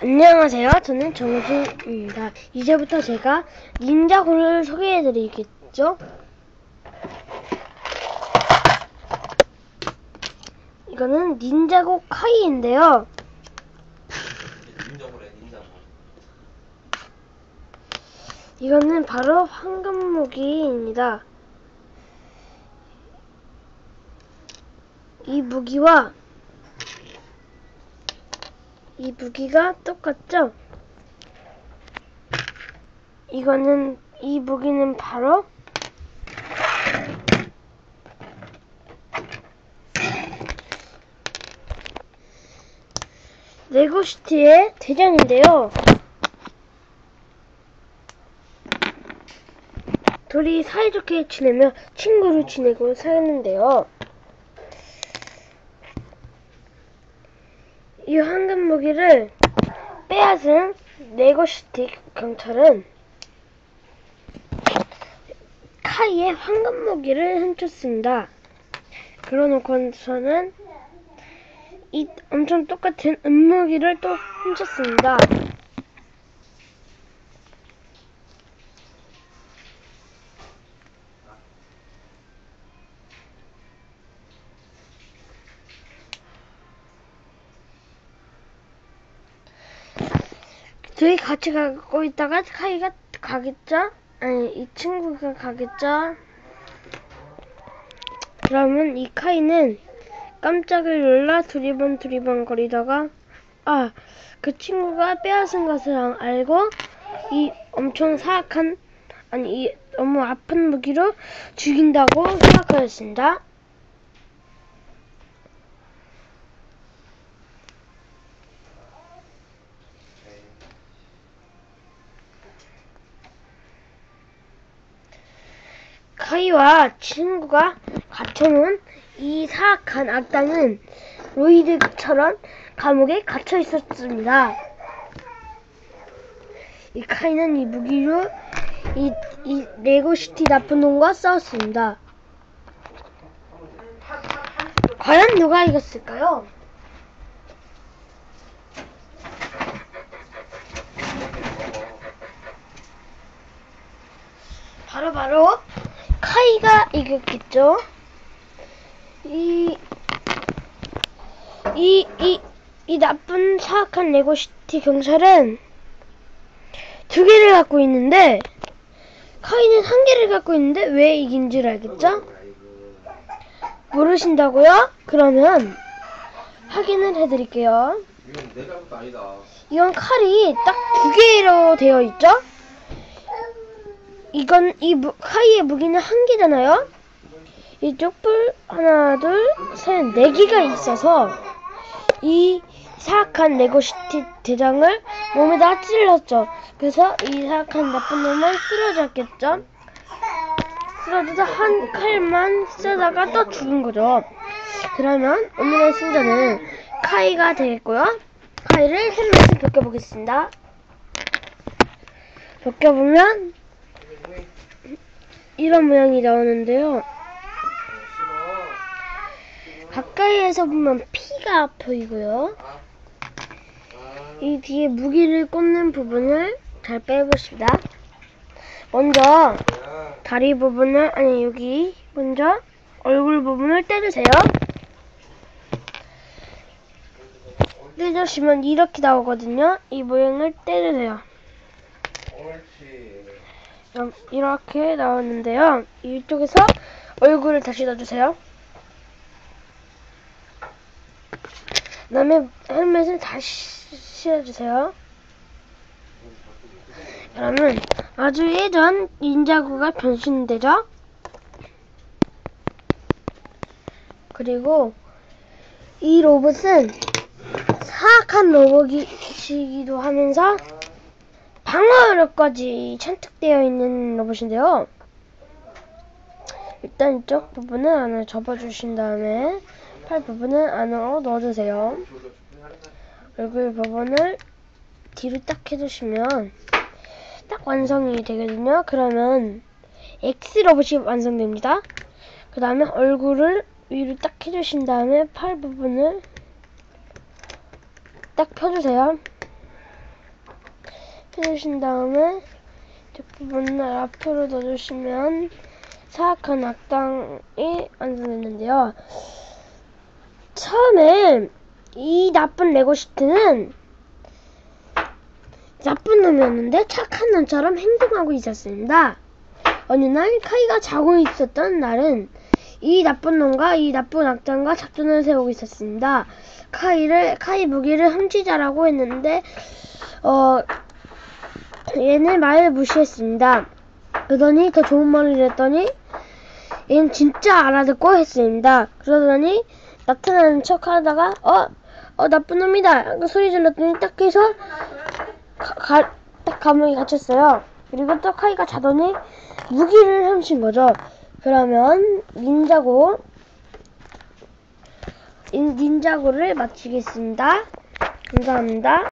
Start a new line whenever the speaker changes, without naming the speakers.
안녕하세요. 저는 정우진입니다. 이제부터 제가 닌자고를 소개해드리겠죠? 이거는 닌자고 카이인데요. 이거는 바로 황금 무기입니다. 이 무기와 이 무기가 똑같죠? 이거는 이 무기는 바로 레고시티의 대장인데요. 둘이 사이좋게 지내며 친구로 지내고 살았는데요. 이 황금 무기를 빼앗은 네고시티 경찰은 카이의 황금 무기를 훔쳤습니다. 그러놓고서는 이 엄청 똑같은 은무기를 또 훔쳤습니다. 둘이 같이 가고 있다가 카이가 가겠죠? 아니, 이 친구가 가겠죠? 그러면 이 카이는 깜짝을 놀라 두리번 두리번 거리다가 아, 그 친구가 빼앗은 것을 알- 알고 이 엄청 사악한 아니 이 너무 아픈 무기로 죽인다고 생각하였습니다. 카이와 친구가 갇혀놓은 이 사악한 악당은 로이드처럼 감옥에 갇혀 있었습니다. 이 카이는 이 무기로 이, 이 레고시티 나쁜 놈과 싸웠습니다. 과연 누가 이겼을까요? 바로 바로 카이가 이겼겠죠. 이, 이, 이, 이 나쁜 사악한 레고시티 경찰은 두 개를 갖고 있는데 카이는 한 개를 갖고 있는데 왜 이긴 줄 알겠죠? 모르신다고요? 그러면 확인을 해드릴게요.
이건
칼이 딱 두 개로 되어 있죠? 이건 이 무, 카이의 무기는 한 개잖아요. 이쪽 뿔 하나 둘셋네 개가 있어서 이 사악한 레고시티 대장을 몸에다 찔렀죠. 그래서 이 사악한 나쁜 놈은 쓰러졌겠죠. 쓰러져서 한 칼만 쓰다가 또 죽은 거죠. 그러면 오늘의 승자는 카이가 되겠고요. 카이를 헬멧을 벗겨보겠습니다. 벗겨보면 이런 모양이 나오는데요. 가까이에서 보면 피가 보이고요. 이 뒤에 무기를 꽂는 부분을 잘 빼봅시다. 먼저 다리 부분을 아니 여기 먼저 얼굴 부분을 떼주세요. 떼주시면 이렇게 나오거든요. 이 모양을 떼주세요.
옳지
이렇게 나오는데요. 이쪽에서 얼굴을 다시 넣어주세요. 그 다음에 헬멧을 다시 씌워주세요. 그러면 아주 예전 닌자구가 변신되죠. 그리고 이 로봇은 사악한 로봇이기도 하면서 방어력까지 천특되어 있는 로봇인데요. 일단 이쪽 부분을 안으로 접어주신 다음에 팔 부분을 안으로 넣어주세요. 얼굴 부분을 뒤로 딱 해주시면 딱 완성이 되거든요. 그러면 X 로봇이 완성됩니다. 그 다음에 얼굴을 위로 딱 해주신 다음에 팔 부분을 딱 펴주세요. 터뜨리신 다음에 뒷부분을 앞으로 넣어주시면 사악한 악당이 완성됐는데요. 처음에 이 나쁜 레고시트는 나쁜 놈이었는데 착한 놈처럼 행동하고 있었습니다. 어느 날 카이가 자고 있었던 날은 이 나쁜 놈과 이 나쁜 악당과 작전을 세우고 있었습니다. 카이를 카이 무기를 훔치자라고 했는데 어 얘는 말을 무시했습니다. 그러더니 더 좋은 말을 했더니 얘는 진짜 알아듣고 했습니다. 그러더니 나타나는 척 하다가 어? 어 나쁜 놈이다. 그 소리 질렀더니 딱 해서 가, 가, 딱 감옥에 갇혔어요. 그리고 또 카이가 자더니 무기를 훔친 거죠. 그러면 닌자고 닌, 닌자고를 마치겠습니다. 감사합니다.